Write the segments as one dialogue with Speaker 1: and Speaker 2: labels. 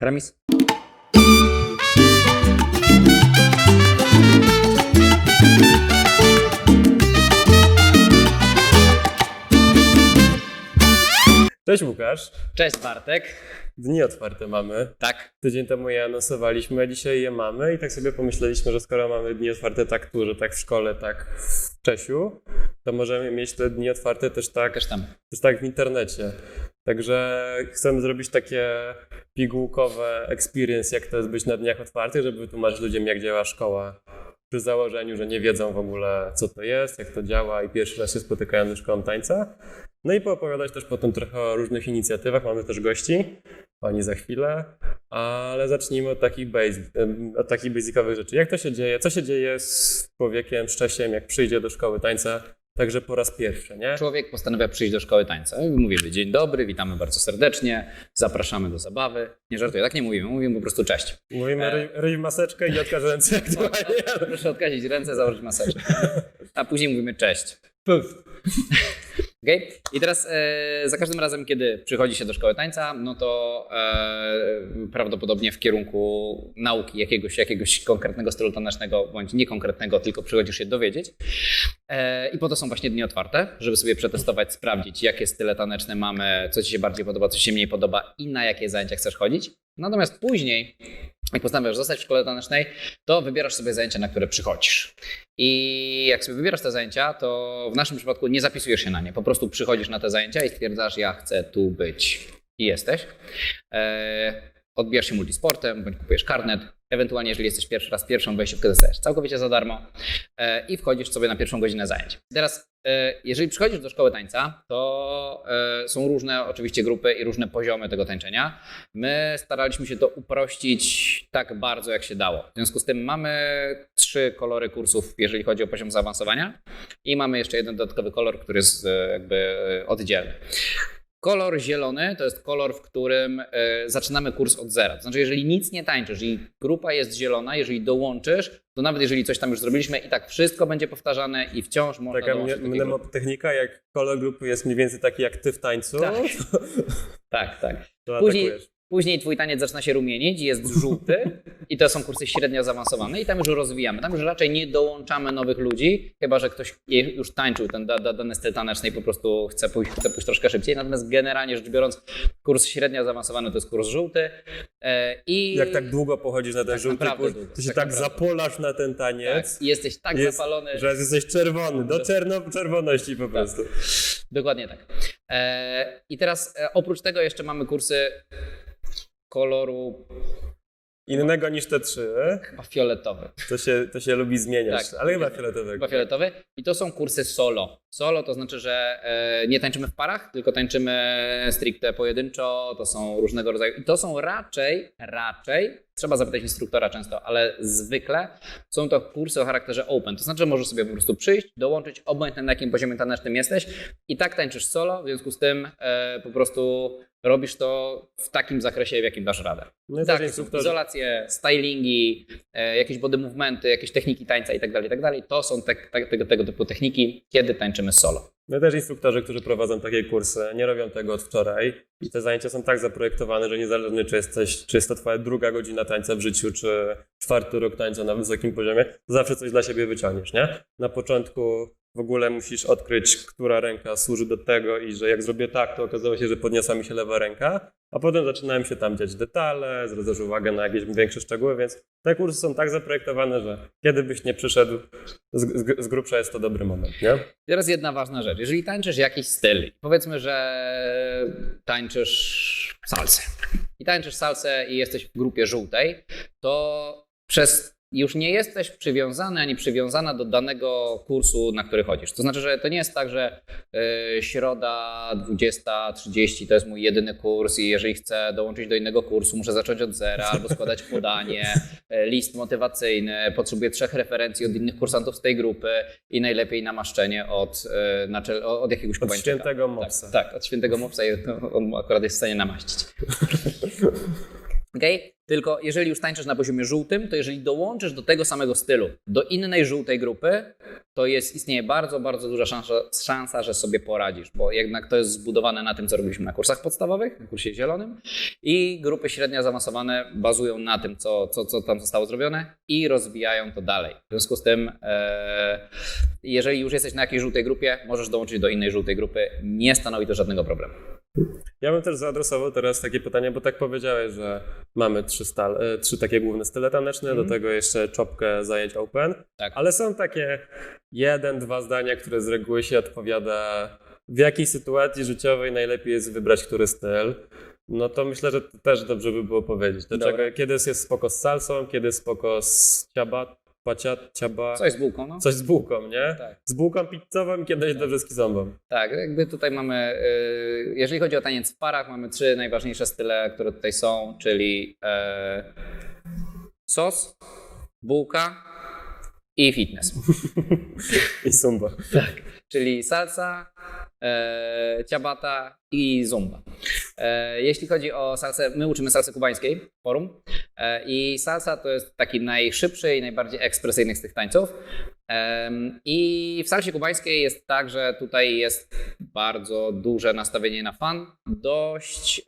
Speaker 1: Remis?
Speaker 2: Cześć Łukasz.
Speaker 1: Cześć Bartek.
Speaker 2: Dni otwarte mamy.
Speaker 1: Tak,
Speaker 2: Tydzień temu je anonsowaliśmy, a dzisiaj je mamy i tak sobie pomyśleliśmy, że skoro mamy dni otwarte tak tu, że tak w szkole, tak w Czesiu, to możemy mieć te dni otwarte też tak,
Speaker 1: też tam.
Speaker 2: też tak w internecie. Także chcemy zrobić takie pigułkowe experience, jak to jest być na dniach otwartych, żeby wytłumaczyć ludziom, jak działa szkoła. Przy założeniu, że nie wiedzą w ogóle, co to jest, jak to działa i pierwszy raz się spotykają ze szkołą tańca. No i poopowiadać też potem trochę o różnych inicjatywach. Mamy też gości, oni za chwilę, ale zacznijmy od takich, basic, od takich basicowych rzeczy. Jak to się dzieje? Co się dzieje z człowiekiem, z Czesiem, jak przyjdzie do szkoły tańca, także po raz pierwszy, nie?
Speaker 1: Człowiek postanawia przyjść do szkoły tańca. Mówimy dzień dobry, witamy bardzo serdecznie, zapraszamy do zabawy. Nie żartuję, tak nie mówimy, mówimy po prostu cześć.
Speaker 2: Mówimy
Speaker 1: E.
Speaker 2: ryj, maseczkę i odkaż ręce.
Speaker 1: Proszę odkazić ręce, założyć maseczkę. A później mówimy cześć. Okay? I teraz e, za każdym razem, kiedy przychodzi się do szkoły tańca, no to e, prawdopodobnie w kierunku nauki jakiegoś, jakiegoś konkretnego stylu tanecznego, bądź niekonkretnego, tylko przychodzisz się dowiedzieć. E, I po to są właśnie dni otwarte, żeby sobie przetestować, sprawdzić, jakie style taneczne mamy, co Ci się bardziej podoba, co Ci się mniej podoba i na jakie zajęcia chcesz chodzić. Natomiast później, jak postanawiasz zostać w szkole tanecznej, to wybierasz sobie zajęcia, na które przychodzisz. I jak sobie wybierasz te zajęcia, to w naszym przypadku nie zapisujesz się na nie. Po prostu przychodzisz na te zajęcia i stwierdzasz, ja chcę tu być. I jesteś. E, odbijasz się multisportem, bądź kupujesz karnet. Ewentualnie, jeżeli jesteś pierwszy raz pierwszą wejściówkę dostajesz całkowicie za darmo e, i wchodzisz sobie na pierwszą godzinę zajęć. Teraz, e, jeżeli przychodzisz do szkoły tańca, to e, są różne oczywiście grupy i różne poziomy tego tańczenia. My staraliśmy się to uprościć tak bardzo, jak się dało. W związku z tym mamy trzy kolory kursów, jeżeli chodzi o poziom zaawansowania i mamy jeszcze jeden dodatkowy kolor, który jest jakby oddzielny. Kolor zielony to jest kolor, w którym e, zaczynamy kurs od zera. To znaczy, jeżeli nic nie tańczysz, jeżeli grupa jest zielona, jeżeli dołączysz, to nawet jeżeli coś tam już zrobiliśmy, i tak wszystko będzie powtarzane i wciąż można
Speaker 2: Taka
Speaker 1: dołączyć
Speaker 2: mnemotechnika, jak kolor grupy jest mniej więcej taki jak ty w tańcu,
Speaker 1: Tak. Tak, tak.
Speaker 2: to
Speaker 1: Później-
Speaker 2: atakujesz.
Speaker 1: Później twój taniec zaczyna się rumienić, jest żółty i to są kursy średnio zaawansowane i tam już rozwijamy. Tam już raczej nie dołączamy nowych ludzi, chyba że ktoś już tańczył ten da, da, dany styl taneczny i po prostu chce pójść, chce pójść troszkę szybciej. Natomiast generalnie rzecz biorąc, kurs średnio zaawansowany to jest kurs żółty. E, I
Speaker 2: Jak tak długo pochodzisz na ten
Speaker 1: Tak
Speaker 2: żółty kurs,
Speaker 1: długo,
Speaker 2: to się
Speaker 1: tak
Speaker 2: tak, zapolasz na ten
Speaker 1: tak,
Speaker 2: taniec,
Speaker 1: i jesteś tak
Speaker 2: Jest-
Speaker 1: zapalony.
Speaker 2: że jesteś czerwony, do czerno, czerwoności po prostu.
Speaker 1: Dokładnie tak. E, I teraz e, oprócz tego jeszcze mamy kursy koloru
Speaker 2: Innego niż te trzy,
Speaker 1: chyba fioletowy.
Speaker 2: to się, to się lubi zmieniać,
Speaker 1: Tak.
Speaker 2: ale chyba fioletowego.
Speaker 1: Chyba fioletowy. I to są kursy solo. Solo to znaczy, że e, nie tańczymy w parach, tylko tańczymy stricte pojedynczo. To są różnego rodzaju. I to są raczej, raczej, trzeba zapytać instruktora często, ale zwykle są to kursy o charakterze open. To znaczy, że możesz sobie po prostu przyjść, dołączyć, obojętnie na jakim poziomie tanecznym jesteś i tak tańczysz solo, w związku z tym e, po prostu robisz to w takim zakresie, w jakim dasz radę.
Speaker 2: No
Speaker 1: Tak,
Speaker 2: instruktorzy,
Speaker 1: izolacje, stylingi, e, jakieś body movementy, jakieś techniki tańca i tak dalej, i tak dalej. To są te, te, tego, tego typu techniki, kiedy tańczymy solo.
Speaker 2: I też instruktorzy, którzy prowadzą takie kursy, nie robią tego od wczoraj i te zajęcia są tak zaprojektowane, że niezależnie czy, jesteś, czy jest to twoja druga godzina tańca w życiu, czy czwarty rok tańca na wysokim poziomie, zawsze coś dla siebie wyciągniesz, nie? Na początku w ogóle musisz odkryć, która ręka służy do tego i że jak zrobię tak, to okazało się, że podniosła mi się lewa ręka, a potem zaczynają się tam dziać detale, zwracasz uwagę na jakieś większe szczegóły, więc te kursy są tak zaprojektowane, że kiedy byś nie przyszedł, z, z grubsza jest to dobry moment, nie?
Speaker 1: Teraz jedna ważna rzecz. Jeżeli tańczysz jakiś styl, powiedzmy, że tańczysz salsę i tańczysz salsę i jesteś w grupie żółtej, to przez już nie jesteś przywiązany ani przywiązana do danego kursu, na który chodzisz. To znaczy, że to nie jest tak, że y, środa 20.30 to jest mój jedyny kurs i jeżeli chcę dołączyć do innego kursu, muszę zacząć od zera albo składać podanie, y, list motywacyjny, potrzebuję trzech referencji od innych kursantów z tej grupy i najlepiej namaszczenie od, y, naczel, od jakiegoś
Speaker 2: Od
Speaker 1: kubańczyka.
Speaker 2: świętego mopsa.
Speaker 1: Tak, tak, od świętego mopsa i on akurat jest w stanie namaścić. Okay? Tylko jeżeli już tańczysz na poziomie żółtym, to jeżeli dołączysz do tego samego stylu, do innej żółtej grupy, to jest, istnieje bardzo, bardzo duża szansa, szansa, że sobie poradzisz, bo jednak to jest zbudowane na tym, co robiliśmy na kursach podstawowych, na kursie zielonym i grupy średnio zaawansowane bazują na tym, co, co, co tam zostało zrobione i rozwijają to dalej. W związku z tym, e, jeżeli już jesteś na jakiejś żółtej grupie, możesz dołączyć do innej żółtej grupy, nie stanowi to żadnego problemu.
Speaker 2: Ja bym też zaadresował teraz takie pytanie, bo tak powiedziałeś, że mamy trzy, stal, e, trzy takie główne style taneczne,
Speaker 1: Mhm.
Speaker 2: do tego jeszcze czopkę zajęć open,
Speaker 1: Tak.
Speaker 2: ale są takie jeden, dwa zdania, które z reguły się odpowiada w jakiej sytuacji życiowej najlepiej jest wybrać który styl. No to myślę, że to też dobrze by było powiedzieć. Dlaczego,
Speaker 1: Dobra.
Speaker 2: kiedy jest spoko z salsą, kiedy jest spoko z ciaba, pacia, ciaba,
Speaker 1: Coś z bułką, no?
Speaker 2: coś z bułką, nie?
Speaker 1: Tak.
Speaker 2: Z bułką pizzową i kiedy jest dobrze z kizombą.
Speaker 1: Tak, jakby tutaj mamy, y, jeżeli chodzi o taniec w parach, mamy trzy najważniejsze style, które tutaj są, czyli e, sos, bułka i fitness.
Speaker 2: I zumba.
Speaker 1: czyli salsa, e, ciabata i zumba. E, jeśli chodzi o salsę, my uczymy salsy kubańskiej forum e, i salsa to jest taki najszybszy i najbardziej ekspresyjny z tych tańców. I w salsie kubańskiej jest tak, że tutaj jest bardzo duże nastawienie na fan, dość,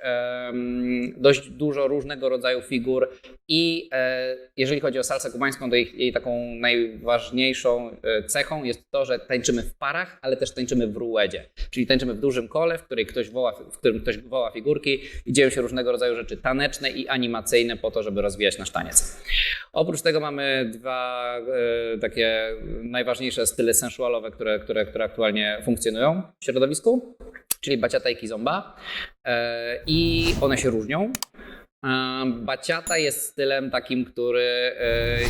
Speaker 1: dość dużo różnego rodzaju figur i e, jeżeli chodzi o salsę kubańską, to jej, taką najważniejszą cechą jest to, że tańczymy w parach, ale też tańczymy w ruedzie, czyli tańczymy w dużym kole, w, której ktoś woła, w którym ktoś woła figurki i dzieją się różnego rodzaju rzeczy taneczne i animacyjne po to, żeby rozwijać nasz taniec. Oprócz tego mamy dwa e, takie najważniejsze style sensualowe, które, które, które aktualnie funkcjonują w środowisku, czyli baciata i kizomba. E, I one się różnią. E, Baciata jest stylem takim, który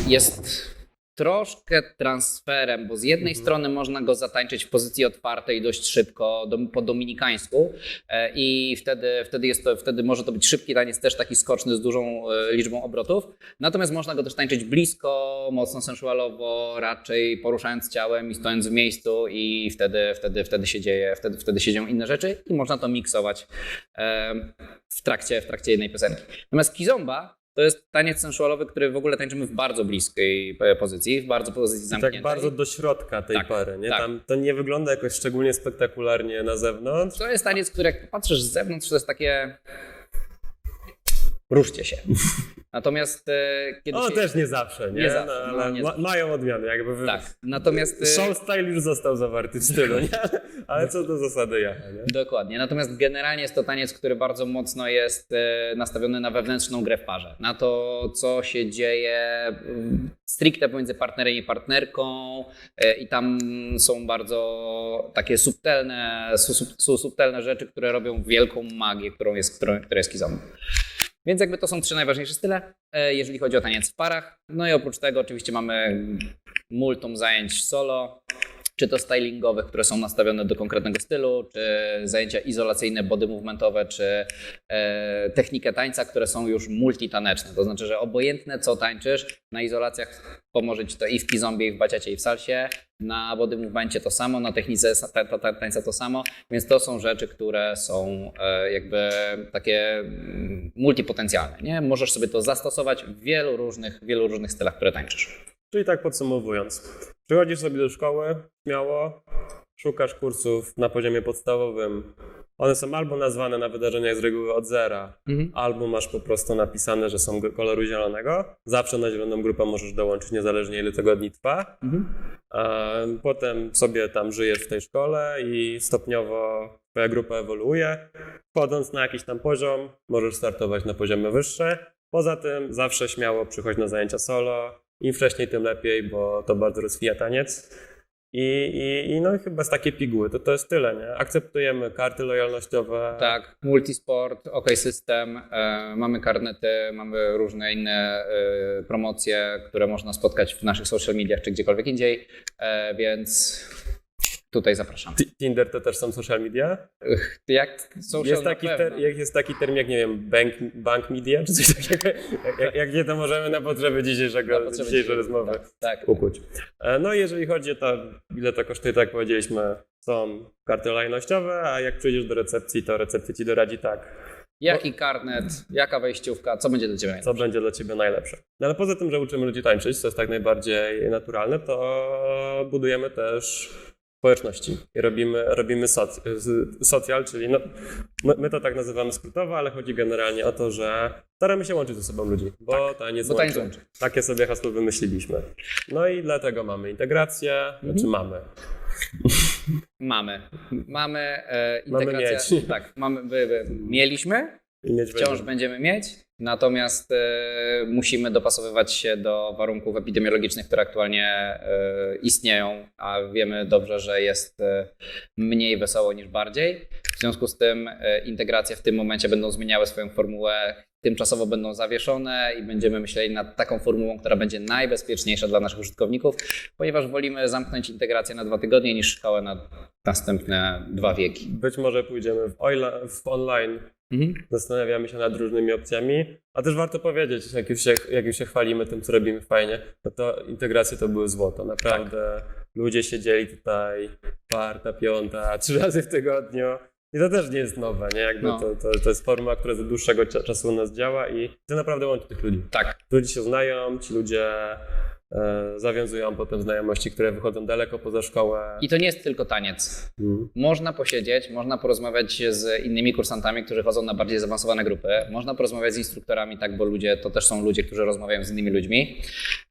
Speaker 1: jest troszkę transferem, bo z jednej
Speaker 2: Mhm.
Speaker 1: strony można go zatańczyć w pozycji otwartej dość szybko, po dominikańsku e, i wtedy, wtedy, jest to, wtedy może to być szybki taniec, też taki skoczny z dużą e, liczbą obrotów. Natomiast można go też tańczyć blisko, mocno sensualowo, raczej poruszając ciałem i stojąc w miejscu i wtedy, wtedy, wtedy, się, dzieje, wtedy, wtedy się dzieją inne rzeczy i można to miksować e, w trakcie, w trakcie jednej piosenki. Natomiast kizomba to jest taniec sensualowy, który w ogóle tańczymy w bardzo bliskiej e, pozycji, w bardzo pozycji
Speaker 2: I
Speaker 1: zamkniętej.
Speaker 2: tak bardzo do środka tej
Speaker 1: Tak,
Speaker 2: pary, nie?
Speaker 1: tak.
Speaker 2: Tam to nie wygląda jakoś szczególnie spektakularnie na zewnątrz.
Speaker 1: To jest taniec, który jak patrzysz z zewnątrz, to jest takie... Ruszcie się. Natomiast e, kiedy
Speaker 2: O,
Speaker 1: się...
Speaker 2: też nie zawsze, nie?
Speaker 1: Nie zawsze,
Speaker 2: no,
Speaker 1: no,
Speaker 2: ale
Speaker 1: nie
Speaker 2: ma,
Speaker 1: zawsze.
Speaker 2: mają odmiany, jakby.
Speaker 1: Tak, natomiast... e,
Speaker 2: Show style już został zawarty w stylu, nie? Ale co do zasady nie?
Speaker 1: Dokładnie. Natomiast generalnie jest to taniec, który bardzo mocno jest e, nastawiony na wewnętrzną grę w parze. Na to, co się dzieje stricte pomiędzy partnerem i partnerką i tam są bardzo takie subtelne, su, su, su, subtelne rzeczy, które robią wielką magię, którą jest, która jest. Więc jakby to są trzy najważniejsze style, e, jeżeli chodzi o taniec w parach. No i oprócz tego oczywiście mamy multum zajęć solo, czy to stylingowych, które są nastawione do konkretnego stylu, czy zajęcia izolacyjne, body movementowe, czy e, technikę tańca, które są już multitaneczne. To znaczy, że obojętne co tańczysz, na izolacjach pomoże Ci to i w kizombie, i w baciacie, i w salsie. Na body movemencie to samo, na technice tańca to samo, więc to są rzeczy, które są e, jakby takie mm, multipotencjalne. Nie? Możesz sobie to zastosować w wielu różnych, wielu różnych stylach, które tańczysz.
Speaker 2: Czyli tak podsumowując, przychodzisz sobie do szkoły, śmiało, szukasz kursów na poziomie podstawowym. One są albo nazwane na wydarzeniach z reguły od zera, albo masz po prostu napisane, że są koloru zielonego. Zawsze na zieloną grupę możesz dołączyć, niezależnie ile tygodni trwa. A Potem sobie tam żyjesz w tej szkole i stopniowo twoja grupa ewoluuje. Wchodząc na jakiś tam poziom, możesz startować na poziomie wyższe. Poza tym zawsze śmiało przychodź na zajęcia solo. Im wcześniej, tym lepiej, bo to bardzo rozwija taniec. I, i, i no i chyba z takiej piguły to, to jest tyle, nie? Akceptujemy karty lojalnościowe.
Speaker 1: Tak, multisport, OK System, e, mamy karnety, mamy różne inne e, promocje, które można spotkać w naszych social mediach czy gdziekolwiek indziej, e, więc tutaj zapraszam.
Speaker 2: Ti- Tinder to też są social media?
Speaker 1: Jak social
Speaker 2: Jest taki, ter, jak jest taki termin, jak nie wiem, bank, bank media, czy coś takiego? Jak, jak, nie, to możemy na potrzeby dzisiejszego,
Speaker 1: Na potrzeby
Speaker 2: dzisiejszej rozmowy
Speaker 1: Tak, tak.
Speaker 2: ukuć. E, No i jeżeli chodzi o to, ile to kosztuje, tak jak powiedzieliśmy, są karty lojalnościowe, a jak przyjdziesz do recepcji, to recepcja ci doradzi tak.
Speaker 1: Jaki karnet, jaka wejściówka, co będzie dla Ciebie najlepsze?
Speaker 2: co będzie dla ciebie najlepsze. No ale poza tym, że uczymy ludzi tańczyć, co jest tak najbardziej naturalne, to budujemy też społeczności i robimy, robimy soc, socjal, czyli no, my, to tak nazywamy skrótowo, ale chodzi generalnie o to, że staramy się łączyć ze sobą ludzi, bo taniec
Speaker 1: bo
Speaker 2: łączy. Takie sobie hasło wymyśliliśmy. No i dlatego mamy integrację,
Speaker 1: Mhm.
Speaker 2: znaczy mamy.
Speaker 1: Mamy. Mamy e,
Speaker 2: Mamy
Speaker 1: integrację.
Speaker 2: mieć.
Speaker 1: Tak, mamy, by, by, mieliśmy,
Speaker 2: I mieć
Speaker 1: wciąż
Speaker 2: będziemy.
Speaker 1: będziemy mieć, natomiast e, musimy dopasowywać się do warunków epidemiologicznych, które aktualnie e, istnieją, a wiemy dobrze, że jest e, mniej wesoło niż bardziej. W związku z tym integracje w tym momencie będą zmieniały swoją formułę, tymczasowo będą zawieszone i będziemy myśleli nad taką formułą, która będzie najbezpieczniejsza dla naszych użytkowników, ponieważ wolimy zamknąć integrację na dwa tygodnie niż szkołę na następne dwa wieki.
Speaker 2: Być może pójdziemy w, oila- w online
Speaker 1: Mhm.
Speaker 2: zastanawiamy się nad różnymi opcjami, a też warto powiedzieć, jak już się, jak już się chwalimy tym, co robimy fajnie, no to integracje to były złoto. Naprawdę ludzie siedzieli tutaj czwarta, piąta, trzy razy w tygodniu i to też nie jest nowe, nie? Jakby
Speaker 1: No.
Speaker 2: to, to, to jest formuła, która za dłuższego cza- czasu u nas działa i to naprawdę łączy tych ludzi.
Speaker 1: Tak,
Speaker 2: Ludzie się znają, ci ludzie zawiązują potem znajomości, które wychodzą daleko poza szkołę.
Speaker 1: i to nie jest tylko taniec.
Speaker 2: Mm.
Speaker 1: Można posiedzieć, można porozmawiać z innymi kursantami, którzy chodzą na bardziej zaawansowane grupy. Można porozmawiać z instruktorami, tak, bo ludzie to też są ludzie, którzy rozmawiają z innymi ludźmi.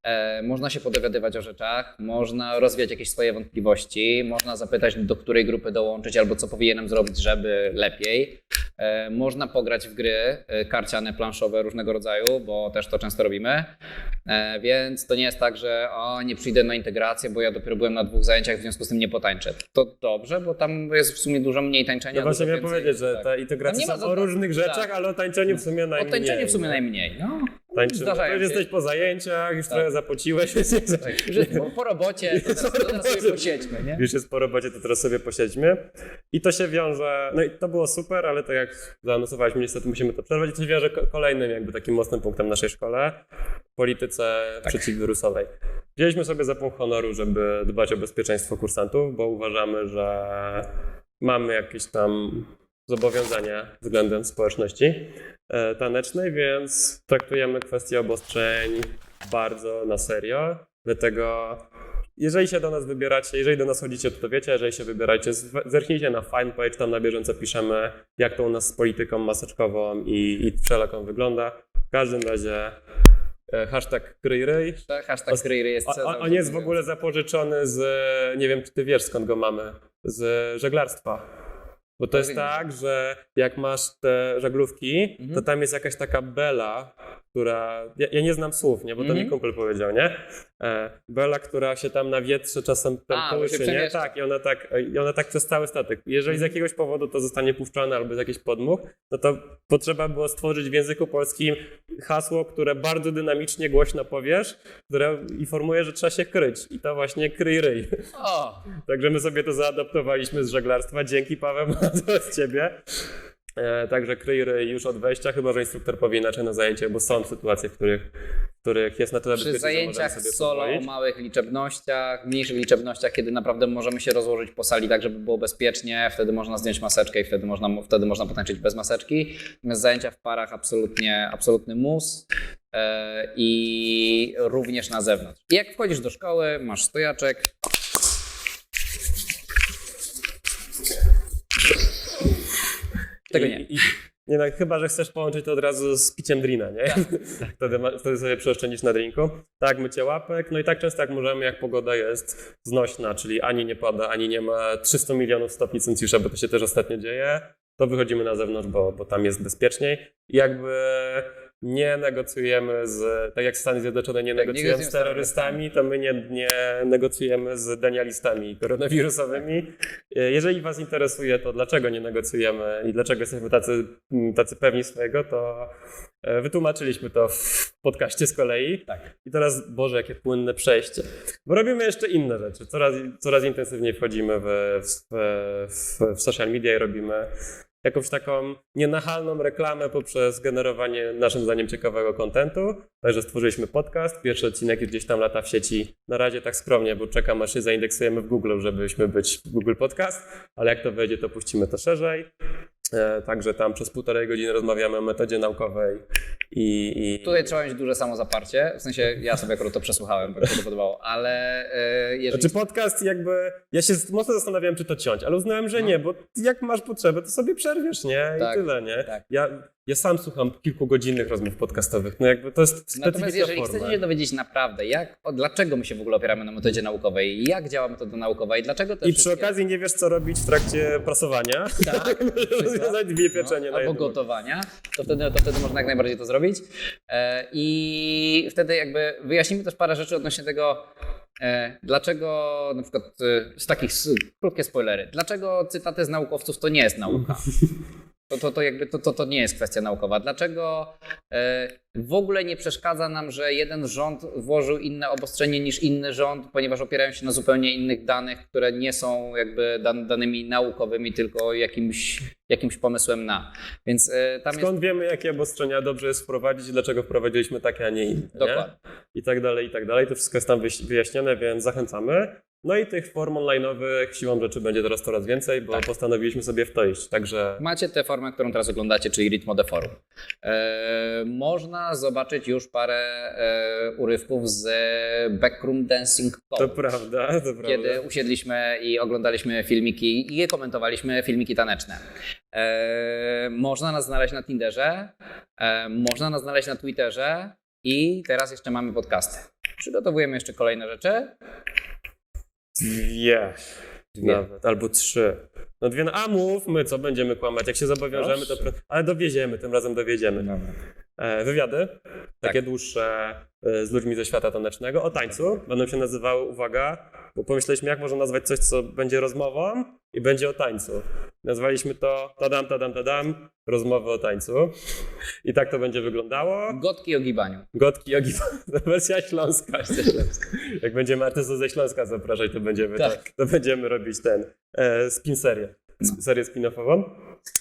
Speaker 1: E, można się podowiadywać o rzeczach, można rozwiać jakieś swoje wątpliwości, można zapytać, do której grupy dołączyć albo co powinienem zrobić, żeby lepiej. E, można pograć w gry e, karciane, planszowe różnego rodzaju, bo też to często robimy. E, więc to nie jest tak, że o, nie przyjdę na integrację, bo ja dopiero byłem na dwóch zajęciach, w związku z tym nie potańczę. To dobrze, bo tam jest w sumie dużo mniej tańczenia.
Speaker 2: No właśnie miałem powiedzieć, że
Speaker 1: tak. Tam nie ma
Speaker 2: są o różnych rzeczach,
Speaker 1: tak.
Speaker 2: ale o tańczeniu w sumie
Speaker 1: O
Speaker 2: najmniej.
Speaker 1: tańczeniu w sumie
Speaker 2: nie?
Speaker 1: najmniej. No,
Speaker 2: Tańczymy.
Speaker 1: Zdarzają
Speaker 2: To już jesteś po zajęciach, już
Speaker 1: Tak.
Speaker 2: trochę zapociłeś,
Speaker 1: tak, po, robocie to teraz, to teraz sobie posiedźmy, nie?
Speaker 2: już jest po robocie, to teraz sobie posiedźmy. I to się wiąże, no i to było super, ale tak jak zaanonsowaliśmy, niestety musimy to przerwać i to się wiąże ko- kolejnym jakby takim mocnym punktem w naszej szkole, polityce
Speaker 1: Tak.
Speaker 2: przeciwwirusowej. Wzięliśmy sobie za punkt honoru, żeby dbać o bezpieczeństwo kursantów, bo uważamy, że mamy jakieś tam zobowiązania względem społeczności tanecznej, więc traktujemy kwestię obostrzeń bardzo na serio. Dlatego jeżeli się do nas wybieracie, jeżeli do nas chodzicie, to, to wiecie, jeżeli się wybieracie, zerknijcie na fanpage, tam na bieżąco piszemy, jak to u nas z polityką maseczkową i, i wszelaką wygląda. W każdym razie e, hashtag kryjryj.
Speaker 1: Hashtag jest
Speaker 2: on, on jest w ogóle zapożyczony z, nie wiem czy ty wiesz skąd go mamy, z żeglarstwa. Bo to jest tak, że jak masz te żaglówki,
Speaker 1: Mhm.
Speaker 2: to tam jest jakaś taka bela, która. Ja, ja nie znam słów, nie? Bo to
Speaker 1: Mhm.
Speaker 2: mi kumpel powiedział, nie? E, bela, która się tam na wietrze czasem kołysze, nie? Tak, i ona tak, i ona tak przez cały statek. Jeżeli z
Speaker 1: Mhm.
Speaker 2: jakiegoś powodu to zostanie puszczone albo z jakiś podmuch, no to potrzeba było stworzyć w języku polskim hasło, które bardzo dynamicznie, głośno powiesz, które informuje, że trzeba się kryć. I to właśnie kryj ryj.
Speaker 1: O,
Speaker 2: Także my sobie to zaadaptowaliśmy z żeglarstwa. Dzięki Paweł, to z ciebie. E, także kryj ryj już od wejścia, chyba że instruktor powie inaczej na zajęciach, bo są sytuacje, w których, w których jest na tyle
Speaker 1: przy zajęciach
Speaker 2: sobie
Speaker 1: solo o małych liczebnościach, mniejszych liczebnościach, kiedy naprawdę możemy się rozłożyć po sali tak, żeby było bezpiecznie, wtedy można zdjąć maseczkę i wtedy można, wtedy można potańczyć bez maseczki. Natomiast zajęcia w parach absolutnie, absolutny mus. e, I również na zewnątrz. I jak wchodzisz do szkoły, masz stojaczek, Tego
Speaker 2: I-
Speaker 1: nie.
Speaker 2: I, nie no, chyba, że chcesz połączyć to od razu z piciem drina, nie?
Speaker 1: Tak,
Speaker 2: wtedy, ma, wtedy sobie przeoszczędzisz na drinku. Tak, mycie łapek, no i tak często jak możemy, jak pogoda jest znośna, czyli ani nie pada, ani nie ma 300 milionów stopni Celsjusza, bo to się też ostatnio dzieje, to wychodzimy na zewnątrz, bo, bo tam jest bezpieczniej. I jakby nie negocjujemy z, tak jak Stany Zjednoczone nie
Speaker 1: Tak, nie
Speaker 2: negocjują
Speaker 1: negocjują
Speaker 2: z terrorystami, to my nie, nie negocjujemy z denialistami koronawirusowymi. Jeżeli Was interesuje to, dlaczego nie negocjujemy i dlaczego jesteśmy tacy, tacy pewni swojego, to e, wytłumaczyliśmy to w podcaście z kolei.
Speaker 1: tak.
Speaker 2: I teraz, Boże, jakie płynne przejście. Bo robimy jeszcze inne rzeczy. Coraz, coraz intensywniej wchodzimy w, w, w, w social media i robimy jakąś taką nienachalną reklamę poprzez generowanie naszym zdaniem ciekawego kontentu. Także stworzyliśmy podcast. Pierwszy odcinek gdzieś tam lata w sieci. Na razie tak skromnie, bo czekam aż się zaindeksujemy w Google, żebyśmy być w Google Podcast, ale jak to wejdzie, to puścimy to szerzej. E, Także tam przez półtorej godziny rozmawiamy o metodzie naukowej i, i
Speaker 1: Tutaj trzeba mieć duże samozaparcie, w sensie ja sobie akurat to przesłuchałem, bo mi się to podobało, ale e, jeżeli...
Speaker 2: Znaczy podcast jakby, ja się mocno zastanawiałem, czy to ciąć, ale uznałem, że nie, bo jak masz potrzebę, to sobie przerwiesz, nie? I
Speaker 1: Tak,
Speaker 2: tyle, nie?
Speaker 1: tak.
Speaker 2: Ja, ja sam słucham kilkugodzinnych rozmów podcastowych, no jakby to jest
Speaker 1: Natomiast
Speaker 2: specyficzna
Speaker 1: jeżeli
Speaker 2: forma.
Speaker 1: chcecie się dowiedzieć naprawdę, jak, o, dlaczego my się w ogóle opieramy na metodzie naukowej, jak działa metoda naukowa i dlaczego te
Speaker 2: I przy
Speaker 1: wszystkie-
Speaker 2: okazji nie wiesz, co robić w trakcie prasowania.
Speaker 1: Tak,
Speaker 2: Rozwiązać dwie pieczenie
Speaker 1: no,
Speaker 2: na
Speaker 1: albo gotowania, to wtedy, to wtedy można jak najbardziej to zrobić. E, I wtedy jakby wyjaśnimy też parę rzeczy odnośnie tego, e, dlaczego na przykład e, z takich krótkie spoilery, dlaczego cytaty z naukowców to nie jest nauka. To, to, to, jakby to, to, to nie jest kwestia naukowa. Dlaczego e, w ogóle nie przeszkadza nam, że jeden rząd włożył inne obostrzenie niż inny rząd, ponieważ opierają się na zupełnie innych danych, które nie są jakby dan, danymi naukowymi, tylko jakimś, jakimś pomysłem na. Więc e, tam jest
Speaker 2: Skąd wiemy, jakie obostrzenia dobrze jest wprowadzić i dlaczego wprowadziliśmy takie, a nie inne? nie?
Speaker 1: dokładnie.
Speaker 2: I tak dalej, i tak dalej. To wszystko jest tam wyjaśnione, więc zachęcamy. No i tych form online'owych siłą rzeczy będzie teraz coraz więcej, bo
Speaker 1: Tak.
Speaker 2: postanowiliśmy sobie w to iść. Także
Speaker 1: Macie tę formę, którą teraz oglądacie, czyli Ritmo de Forum. E, można zobaczyć już parę e, urywków z Backroom Dancing
Speaker 2: to
Speaker 1: Call.
Speaker 2: prawda, to prawda.
Speaker 1: kiedy usiedliśmy i oglądaliśmy filmiki i komentowaliśmy filmiki taneczne. E, można nas znaleźć na Tinderze, e, można nas znaleźć na Twitterze i teraz jeszcze mamy podcasty. Przygotowujemy jeszcze kolejne rzeczy.
Speaker 2: Dwie.
Speaker 1: Dwie.
Speaker 2: Nawet, albo trzy. No dwie, no, a mówmy, co będziemy kłamać. Jak się zobowiążemy, to...
Speaker 1: Proszę.
Speaker 2: Ale dowieziemy, tym razem dowieziemy. E, wywiady, takie dłuższe e, z ludźmi ze świata tanecznego, o tańcu. Będą się nazywały, uwaga, bo pomyśleliśmy, jak można nazwać coś, co będzie rozmową i będzie o tańcu. Nazwaliśmy to tadam, tadam, tadam, rozmowy o tańcu. I tak to będzie wyglądało.
Speaker 1: Gotki o gibaniu.
Speaker 2: Gotki Jogi, wersja śląska. Jak będziemy artystów ze Śląska zapraszać, to będziemy,
Speaker 1: Tak.
Speaker 2: to, to będziemy robić ten e, spin serię.
Speaker 1: No.
Speaker 2: Serię spin-offową.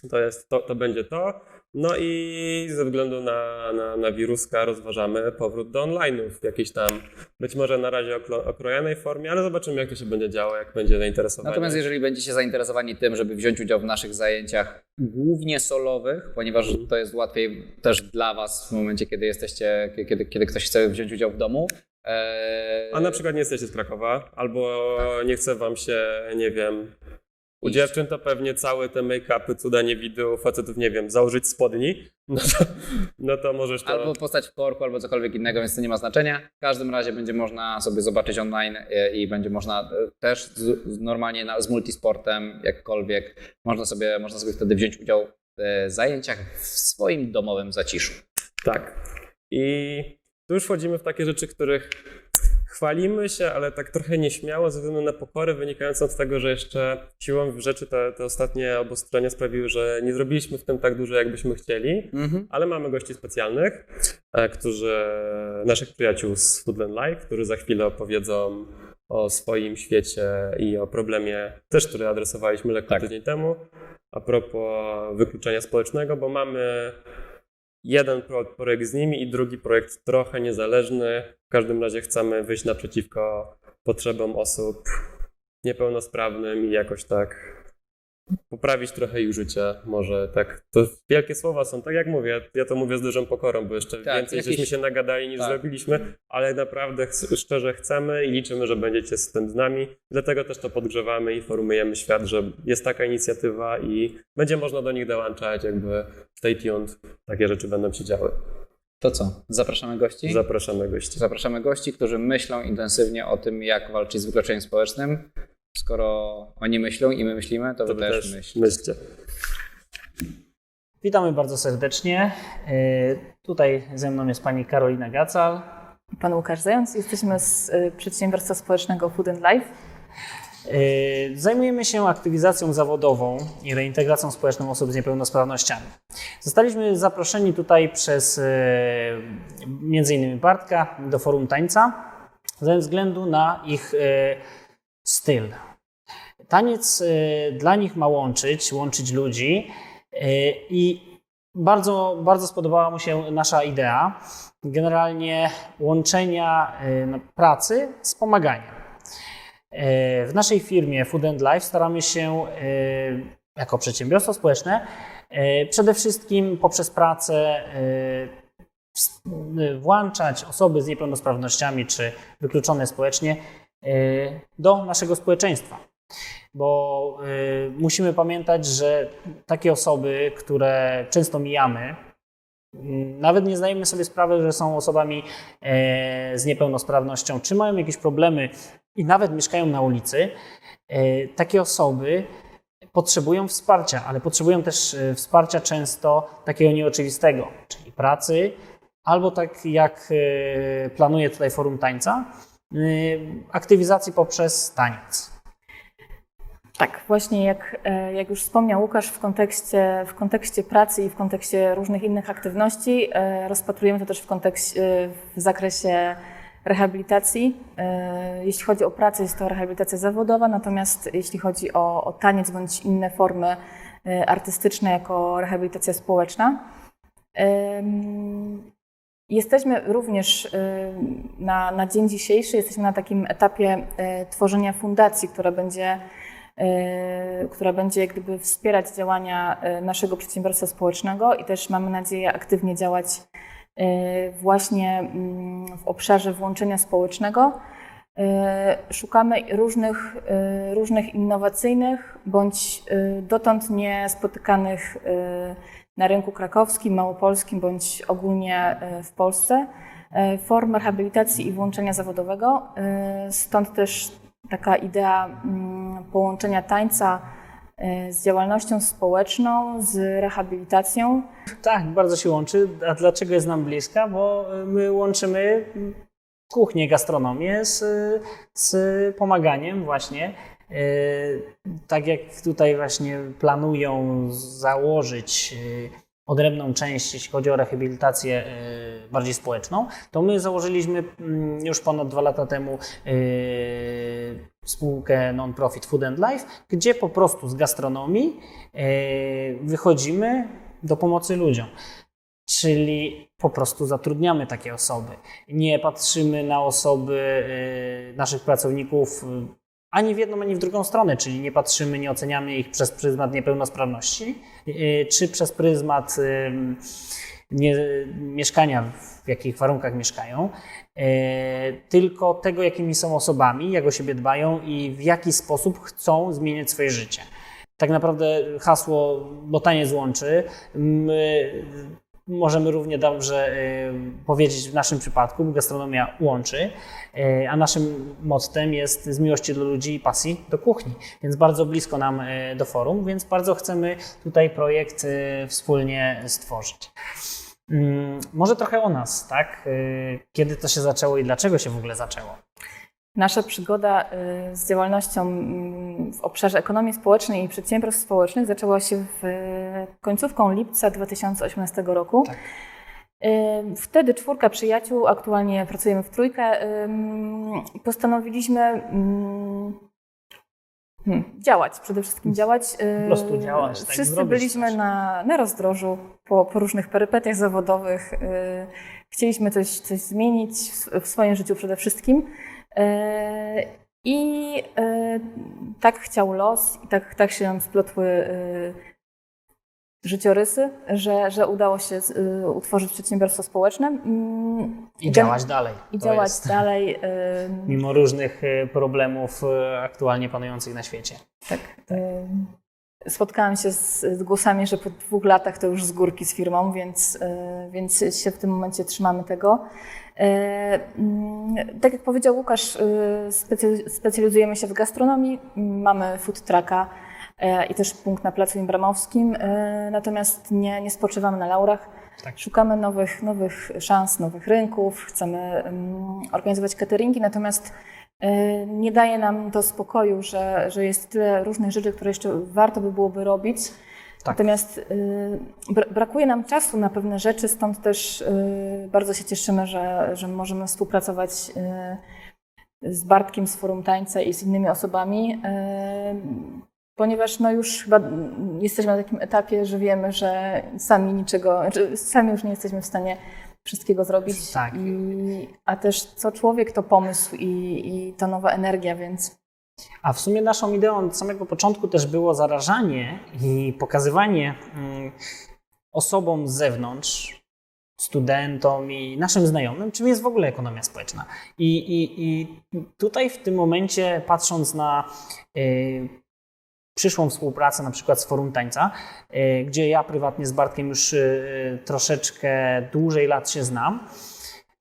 Speaker 2: To, jest, to, to będzie to. No i ze względu na, na, na wiruska rozważamy powrót do online'ów w jakiejś tam, być może na razie oklo- okrojonej formie, ale zobaczymy jak to się będzie działo, jak będzie zainteresowanie.
Speaker 1: Natomiast jeżeli będziecie zainteresowani tym, żeby wziąć udział w naszych zajęciach głównie solowych, ponieważ to jest łatwiej też dla Was w momencie, kiedy jesteście, kiedy, kiedy ktoś chce wziąć udział w domu. e,
Speaker 2: A na przykład nie jesteście z Krakowa, albo nie chce wam się, nie wiem, u dziewczyn to pewnie całe te make-upy, cuda nie widu, u facetów nie wiem, założyć spodni, no to, no to możesz to...
Speaker 1: Albo postać w korku, albo cokolwiek innego, więc to nie ma znaczenia. W każdym razie będzie można sobie zobaczyć online e, i będzie można e, też z, z normalnie na, z multisportem, jakkolwiek, można sobie, można sobie wtedy wziąć udział w e, zajęciach w swoim domowym zaciszu.
Speaker 2: Tak. I tu już wchodzimy w takie rzeczy, których chwalimy się, ale tak trochę nieśmiało ze względu na pokorę wynikającą z tego, że jeszcze siłą rzeczy te, te ostatnie obostrzenia sprawiły, że nie zrobiliśmy w tym tak dużo, jakbyśmy chcieli. Ale mamy gości specjalnych, e, którzy, naszych przyjaciół z Foodland Live, którzy za chwilę opowiedzą o swoim świecie i o problemie, też który adresowaliśmy lekko
Speaker 1: Tak.
Speaker 2: tydzień temu, a propos wykluczenia społecznego, bo mamy jeden pro- projekt z nimi i drugi projekt trochę niezależny. W każdym razie chcemy wyjść naprzeciwko potrzebom osób niepełnosprawnym i jakoś tak poprawić trochę ich życie. Może tak. To wielkie słowa są, tak jak mówię, ja to mówię z dużą pokorą, bo jeszcze
Speaker 1: Tak,
Speaker 2: więcej
Speaker 1: jakieś-
Speaker 2: żeśmy się nagadali niż
Speaker 1: tak.
Speaker 2: zrobiliśmy, ale naprawdę ch- szczerze chcemy i liczymy, że będziecie z tym z nami. Dlatego też to podgrzewamy, informujemy świat, że jest taka inicjatywa i będzie można do nich dołączać, jakby stay tuned, takie rzeczy będą się działy.
Speaker 1: To co? Zapraszamy gości?
Speaker 2: Zapraszamy gości.
Speaker 1: Zapraszamy gości, którzy myślą intensywnie o tym, jak walczyć z wykluczeniem społecznym. Skoro oni myślą i my myślimy, to,
Speaker 2: To
Speaker 1: wy też,
Speaker 2: też
Speaker 1: myślcie.
Speaker 2: myślcie.
Speaker 3: Witamy bardzo serdecznie. Y, Tutaj ze mną jest pani Karolina Gacal.
Speaker 4: Pan Łukasz Zając. Jesteśmy z y, przedsiębiorstwa społecznego Food and Life.
Speaker 3: Y, Zajmujemy się aktywizacją zawodową i reintegracją społeczną osób z niepełnosprawnościami. Zostaliśmy zaproszeni tutaj przez między innymi Bartka do Forum Tańca ze względu na ich styl. Taniec y, dla nich ma łączyć, łączyć ludzi y, i bardzo, bardzo spodobała mu się nasza idea generalnie łączenia y, no, pracy z pomaganiem. W naszej firmie Food and Life staramy się jako przedsiębiorstwo społeczne Przede wszystkim poprzez pracę włączać osoby z niepełnosprawnościami czy wykluczone społecznie do naszego społeczeństwa. Bo e, musimy pamiętać, że takie osoby, które często mijamy, m, nawet nie zdajemy sobie sprawy, że są osobami e, z niepełnosprawnością, czy mają jakieś problemy i nawet mieszkają na ulicy, e, takie osoby potrzebują wsparcia, ale potrzebują też e, wsparcia często takiego nieoczywistego, czyli pracy, albo tak jak planuje tutaj Forum Tańca, aktywizacji poprzez taniec.
Speaker 4: Tak, właśnie jak, e, jak już wspomniał Łukasz, w kontekście, w kontekście pracy i w kontekście różnych innych aktywności, e, rozpatrujemy to też w, kontekście, w zakresie rehabilitacji. E, Jeśli chodzi o pracę, jest to rehabilitacja zawodowa, natomiast jeśli chodzi o, o taniec bądź inne formy e, artystyczne, jako rehabilitacja społeczna. Jesteśmy również y, na, na dzień dzisiejszy, jesteśmy na takim etapie e, tworzenia fundacji, która będzie, e, która będzie jak gdyby wspierać działania naszego przedsiębiorstwa społecznego i też mamy nadzieję aktywnie działać właśnie mm, w obszarze włączenia społecznego. Szukamy różnych, różnych innowacyjnych bądź dotąd niespotykanych na rynku krakowskim, małopolskim bądź ogólnie e, w Polsce e, form rehabilitacji i włączenia zawodowego. E, Stąd też taka idea mm, połączenia tańca z działalnością społeczną, z rehabilitacją.
Speaker 3: Tak, bardzo się łączy. A dlaczego jest nam bliska? Bo my łączymy kuchnię, gastronomię z, z pomaganiem właśnie. Yy, Tak jak tutaj właśnie planują założyć yy, odrębną część, jeśli chodzi o rehabilitację yy, bardziej społeczną, to my założyliśmy mm, już ponad dwa lata temu spółkę non-profit Food and Life, gdzie po prostu z gastronomii wychodzimy do pomocy ludziom. Czyli po prostu zatrudniamy takie osoby. Nie patrzymy na osoby naszych pracowników ani w jedną, ani w drugą stronę, czyli nie patrzymy, nie oceniamy ich przez pryzmat niepełnosprawności, y, czy przez pryzmat y, nie, mieszkania, w jakich warunkach mieszkają, y, tylko tego, jakimi są osobami, jak o siebie dbają i w jaki sposób chcą zmieniać swoje życie. Tak naprawdę hasło, bo taniec łączy, możemy równie dobrze y, powiedzieć w naszym przypadku, bo gastronomia łączy, y, a naszym mottem jest z miłości do ludzi i pasji do kuchni, więc bardzo blisko nam y, do forum, więc bardzo chcemy tutaj projekt wspólnie stworzyć. Mm, Może trochę o nas, tak? Kiedy to się zaczęło i dlaczego się w ogóle zaczęło?
Speaker 4: Nasza przygoda z działalnością mm, w obszarze ekonomii społecznej i przedsiębiorstw społecznych zaczęła się w końcówką lipca 2018 roku.
Speaker 3: Tak.
Speaker 4: Y, Wtedy czwórka przyjaciół, aktualnie pracujemy w trójkę, postanowiliśmy hmm, działać, przede wszystkim działać.
Speaker 3: Po prostu działać, tak,
Speaker 4: Wszyscy
Speaker 3: zrobić
Speaker 4: byliśmy
Speaker 3: coś.
Speaker 4: na, na rozdrożu po, po różnych perypetiach zawodowych. y, Chcieliśmy coś, coś zmienić w, swoim życiu przede wszystkim. E, I e, tak chciał los, i tak, tak się nam splotły życiorysy, że, że udało się e, utworzyć przedsiębiorstwo społeczne mm,
Speaker 3: I działać dalej.
Speaker 4: I
Speaker 3: To
Speaker 4: działać
Speaker 3: jest-
Speaker 4: dalej.
Speaker 3: Mimo różnych y, problemów y, aktualnie panujących na świecie.
Speaker 4: Tak. e, Spotkałam się z, głosami, że po dwóch latach to już z górki z firmą, więc, więc się w tym momencie trzymamy tego. Mm, Tak jak powiedział Łukasz, specjalizujemy się w gastronomii, mamy food trucka i też punkt na Placu Imbramowskim, e, natomiast nie, nie spoczywamy na laurach.
Speaker 3: Tak.
Speaker 4: Szukamy nowych, nowych szans, nowych rynków, chcemy mm, organizować cateringi, natomiast e, nie daje nam to spokoju, że, że jest tyle różnych rzeczy, które jeszcze warto by byłoby robić.
Speaker 3: Tak.
Speaker 4: Natomiast bra- brakuje nam czasu na pewne rzeczy, stąd też bardzo się cieszymy, że, że możemy współpracować z Bartkiem z Forum Tańca i z innymi osobami, ponieważ no już chyba jesteśmy na takim etapie, że wiemy, że sami niczego, znaczy sami już nie jesteśmy w stanie wszystkiego zrobić.
Speaker 3: Tak.
Speaker 4: I, a też co człowiek to pomysł i, i to nowa energia, więc
Speaker 3: A w sumie naszą ideą od samego początku też było zarażanie i pokazywanie mm, osobom z zewnątrz, studentom i naszym znajomym, czym jest w ogóle ekonomia społeczna. I, i, i tutaj w tym momencie, patrząc na y, przyszłą współpracę na przykład z Forum Tańca, y, gdzie ja prywatnie z Bartkiem już y, troszeczkę dłużej lat się znam,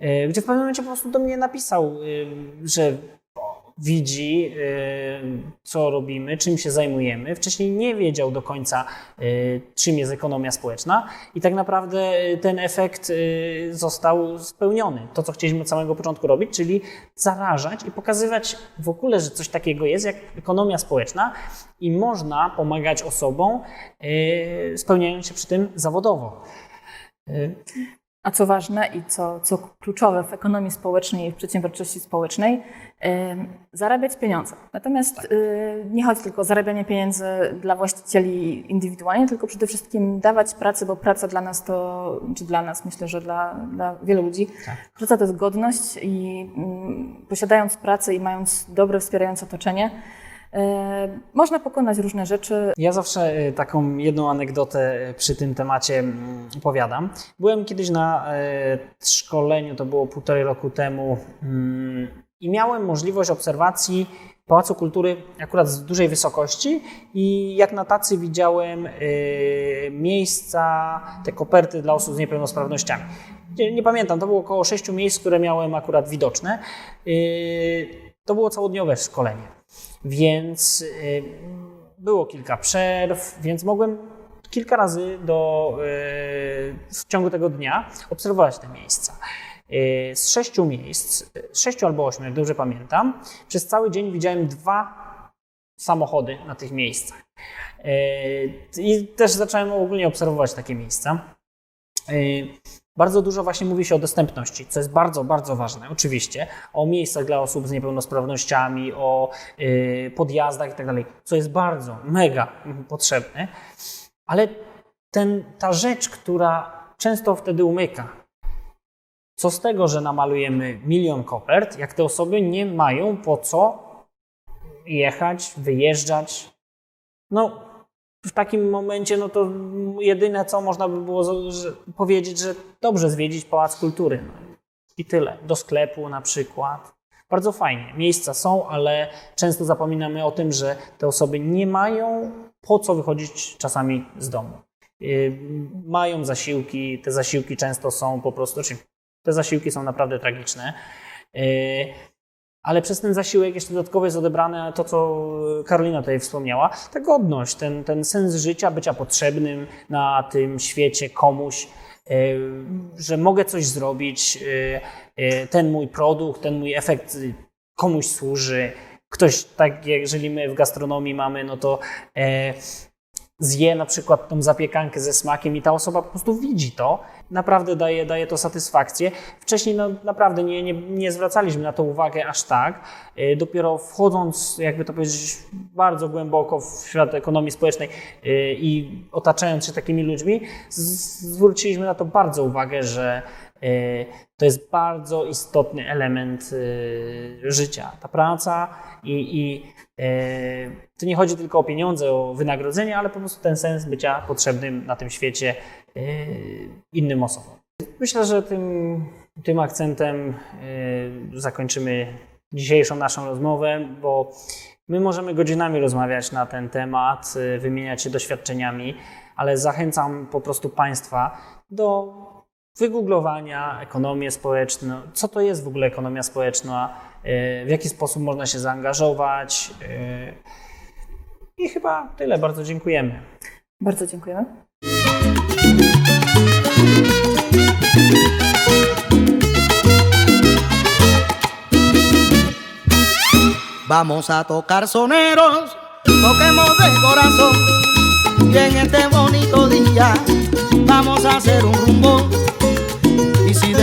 Speaker 3: y, gdzie w pewnym momencie po prostu do mnie napisał, że widzi, y, co robimy, czym się zajmujemy. Wcześniej nie wiedział do końca, y, czym jest ekonomia społeczna, i tak naprawdę y, ten efekt został spełniony. To, co chcieliśmy od samego początku robić, czyli zarażać i pokazywać w ogóle, że coś takiego jest jak ekonomia społeczna i można pomagać osobom, spełniając się przy tym zawodowo.
Speaker 4: A co ważne i co, co kluczowe w ekonomii społecznej i w przedsiębiorczości społecznej, zarabiać pieniądze. Natomiast y, nie chodzi tylko o zarabianie pieniędzy dla właścicieli indywidualnie, tylko przede wszystkim dawać pracę, bo praca dla nas to, czy dla nas, myślę, że dla, dla wielu ludzi, praca to jest godność i mm, posiadając pracę i mając dobre, wspierające otoczenie, e, można pokonać różne rzeczy.
Speaker 3: Ja zawsze y, taką jedną anegdotę y, przy tym temacie mm, opowiadam. Byłem kiedyś na szkoleniu, to było półtorej roku temu, mm, i miałem możliwość obserwacji Pałacu Kultury akurat z dużej wysokości i jak na tacy widziałem y, miejsca, te koperty dla osób z niepełnosprawnościami. Nie, nie pamiętam, to było około sześciu miejsc, które miałem akurat widoczne. Y, to było całodniowe szkolenie, więc y, było kilka przerw, więc mogłem kilka razy do, w ciągu tego dnia obserwować te miejsca. Y, Z sześciu miejsc, y, z sześciu albo ośmiu, jak dobrze pamiętam, przez cały dzień widziałem dwa samochody na tych miejscach. Y, I też zacząłem ogólnie obserwować takie miejsca. Bardzo dużo właśnie mówi się o dostępności, co jest bardzo, bardzo ważne, oczywiście, o miejscach dla osób z niepełnosprawnościami, o podjazdach itd., co jest bardzo, mega potrzebne, ale ten, ta rzecz, która często wtedy umyka, co z tego, że namalujemy milion kopert, jak te osoby nie mają po co jechać, wyjeżdżać. No, w takim momencie, no to jedyne co można by było że, powiedzieć, że dobrze zwiedzić Pałac Kultury. No. I tyle. Do sklepu na przykład. Bardzo fajnie. Miejsca są, ale często zapominamy o tym, że te osoby nie mają po co wychodzić czasami z domu. Yy, mają zasiłki, te zasiłki często są po prostu, te zasiłki są naprawdę tragiczne. Yy, ale przez ten zasiłek jeszcze dodatkowo jest odebrane to, co Karolina tutaj wspomniała, ta godność, ten, ten sens życia, bycia potrzebnym na tym świecie komuś, yy, że mogę coś zrobić, yy, ten mój produkt, ten mój efekt komuś służy. Ktoś, tak jak jeżeli my w gastronomii mamy, no to e, zje na przykład tą zapiekankę ze smakiem i ta osoba po prostu widzi to, naprawdę daje, daje to satysfakcję. Wcześniej no, naprawdę nie, nie, nie zwracaliśmy na to uwagę aż tak. E, Dopiero wchodząc, jakby to powiedzieć, bardzo głęboko w świat ekonomii społecznej e, i otaczając się takimi ludźmi, zwróciliśmy na to bardzo uwagę, że to jest bardzo istotny element e, życia. Ta praca i, i e, to nie chodzi tylko o pieniądze, o wynagrodzenie, ale po prostu ten sens bycia potrzebnym na tym świecie innym osobom. Myślę, że tym, tym akcentem zakończymy dzisiejszą naszą rozmowę, bo my możemy godzinami rozmawiać na ten temat, wymieniać się doświadczeniami, ale zachęcam po prostu Państwa do wygooglowania ekonomię społeczną, co to jest w ogóle ekonomia społeczna, e, w jaki sposób można się zaangażować. e, I chyba tyle. Bardzo dziękujemy.
Speaker 4: Bardzo dziękujemy.
Speaker 5: Vamos a tocar soneros, toquemos de corazón. Y en este bonito día vamos a hacer un rumbo felicidad